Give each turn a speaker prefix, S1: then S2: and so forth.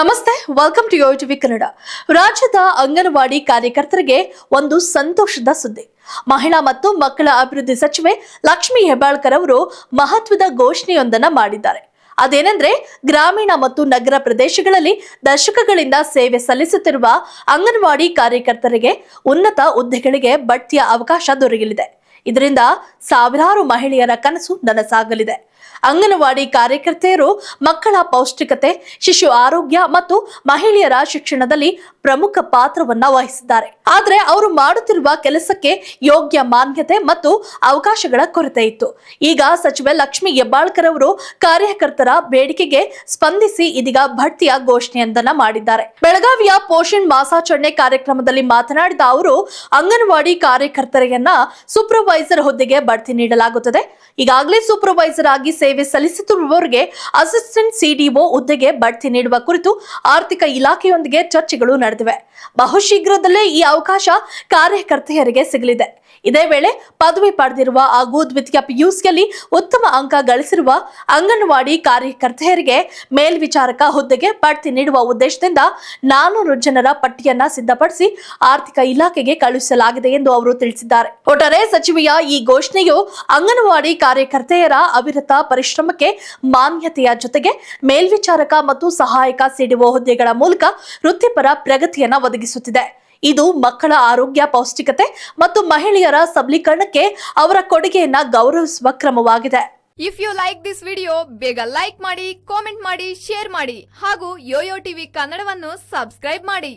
S1: ನಮಸ್ತೆ welcome to Yo TV Kannada ರಾಜ್ಯದ ಅಂಗನವಾಡಿ ಕಾರ್ಯಕರ್ತರಿಗೆ ಒಂದು ಸಂತೋಷದ ಸುದ್ದಿ. ಮಹಿಳಾ ಮತ್ತು ಮಕ್ಕಳ ಅಭಿವೃದ್ಧಿ ಸಚಿವೆ ಲಕ್ಷ್ಮಿ ಹೆಬ್ಬಾಳ್ಕರ್ ಅವರು ಮಹತ್ವದ ಘೋಷಣೆಯೊಂದನ್ನ ಮಾಡಿದ್ದಾರೆ. ಅದೇನೆಂದ್ರೆ, ಗ್ರಾಮೀಣ ಮತ್ತು ನಗರ ಪ್ರದೇಶಗಳಲ್ಲಿ ದಶಕಗಳಿಂದ ಸೇವೆ ಸಲ್ಲಿಸುತ್ತಿರುವ ಅಂಗನವಾಡಿ ಕಾರ್ಯಕರ್ತರಿಗೆ ಉನ್ನತ ಹುದ್ದೆಗಳಿಗೆ ಬಡ್ತಿಯ ಅವಕಾಶ ದೊರೆಯಲಿದೆ. ಇದರಿಂದ ಸಾವಿರಾರು ಮಹಿಳೆಯರ ಕನಸು ನನಸಾಗಲಿದೆ. ಅಂಗನವಾಡಿ ಕಾರ್ಯಕರ್ತೆಯರು ಮಕ್ಕಳ ಪೌಷ್ಟಿಕತೆ, ಶಿಶು ಆರೋಗ್ಯ ಮತ್ತು ಮಹಿಳೆಯರ ಶಿಕ್ಷಣದಲ್ಲಿ ಪ್ರಮುಖ ಪಾತ್ರವನ್ನ ವಹಿಸಿದ್ದಾರೆ. ಆದ್ರೆ ಅವರು ಮಾಡುತ್ತಿರುವ ಕೆಲಸಕ್ಕೆ ಯೋಗ್ಯ ಮಾನ್ಯತೆ ಮತ್ತು ಅವಕಾಶಗಳ ಕೊರತೆ ಇತ್ತು. ಈಗ ಸಚಿವೆ ಲಕ್ಷ್ಮಿ ಹೆಬ್ಬಾಳ್ಕರ್ ಅವರು ಕಾರ್ಯಕರ್ತರ ಬೇಡಿಕೆಗೆ ಸ್ಪಂದಿಸಿ ಇದೀಗ ಬಡ್ತಿಯ ಘೋಷಣೆಯೊಂದನ್ನ ಮಾಡಿದ್ದಾರೆ. ಬೆಳಗಾವಿಯ ಪೋಷಣ್ ಮಾಸಾಚರಣೆ ಕಾರ್ಯಕ್ರಮದಲ್ಲಿ ಮಾತನಾಡಿದ ಅವರು, ಅಂಗನವಾಡಿ ಕಾರ್ಯಕರ್ತರೆಯನ್ನ ಸೂಪರ್ವೈಸರ್ ಹುದ್ದೆಗೆ ಬಡ್ತಿ ನೀಡಲಾಗುತ್ತದೆ. ಈಗಾಗಲೇ ಸೂಪರ್ವೈಸರ್ ಆಗಿ ಸೇವೆ ಸಲ್ಲಿಸುತ್ತಿರುವವರಿಗೆ ಅಸಿಸ್ಟೆಂಟ್ ಸಿಡಿಒ ಹುದ್ದೆಗೆ ಬಡ್ತಿ ನೀಡುವ ಕುರಿತು ಆರ್ಥಿಕ ಇಲಾಖೆಯೊಂದಿಗೆ ಚರ್ಚೆಗಳು ನಡೆದಿವೆ. ಬಹುಶೀಘ್ರದಲ್ಲೇ ಈ ಅವಕಾಶ ಕಾರ್ಯಕರ್ತೆಯರಿಗೆ ಸಿಗಲಿದೆ. ಇದೇ ವೇಳೆ ಪದವಿ ಪಡೆದಿರುವ ಹಾಗೂ ದ್ವಿತೀಯ ಪಿಯುಸಿಯಲ್ಲಿ ಉತ್ತಮ ಅಂಕ ಗಳಿಸಿರುವ ಅಂಗನವಾಡಿ ಕಾರ್ಯಕರ್ತೆಯರಿಗೆ ಮೇಲ್ವಿಚಾರಕ ಹುದ್ದೆಗೆ ಬಡ್ತಿ ನೀಡುವ ಉದ್ದೇಶದಿಂದ ನಾನೂರು ಜನರ ಪಟ್ಟಿಯನ್ನ ಸಿದ್ಧಪಡಿಸಿ ಆರ್ಥಿಕ ಇಲಾಖೆಗೆ ಕಳುಹಿಸಲಾಗಿದೆ ಎಂದು ಅವರು ತಿಳಿಸಿದ್ದಾರೆ. ಒಟ್ಟಾರೆ ಸಚಿವೆಯ ಈ ಘೋಷಣೆಯು ಅಂಗನವಾಡಿ ಕಾರ್ಯಕರ್ತೆಯರ ಅವಿರತ ಪರಿಶ್ರಮಕ್ಕೆ ಮಾನ್ಯತೆಯ ಜೊತೆಗೆ ಮೇಲ್ವಿಚಾರಕ ಮತ್ತು ಸಹಾಯಕ ಸಿಡಿಒ ಹುದ್ದೆಗಳ ಮೂಲಕ ವೃತ್ತಿಪರ ಪ್ರಗತಿಯನ್ನು ಒದಗಿಸುತ್ತಿದೆ. ಇದು ಮಕ್ಕಳ ಆರೋಗ್ಯ, ಪೌಷ್ಟಿಕತೆ ಮತ್ತು ಮಹಿಳೆಯರ ಸಬಲೀಕರಣಕ್ಕೆ ಅವರ ಕೊಡುಗೆಯನ್ನ ಗೌರವಿಸುವ ಕ್ರಮವಾಗಿದೆ.
S2: If you like this video ಬೇಗ ಲೈಕ್ ಮಾಡಿ ಕಾಮೆಂಟ್ ಮಾಡಿ ಶೇರ್ ಮಾಡಿ ಹಾಗೂ ಯೋಯೋ ಟಿವಿ ಕನ್ನಡವನ್ನು ಸಬ್ಸ್ಕ್ರೈಬ್ ಮಾಡಿ.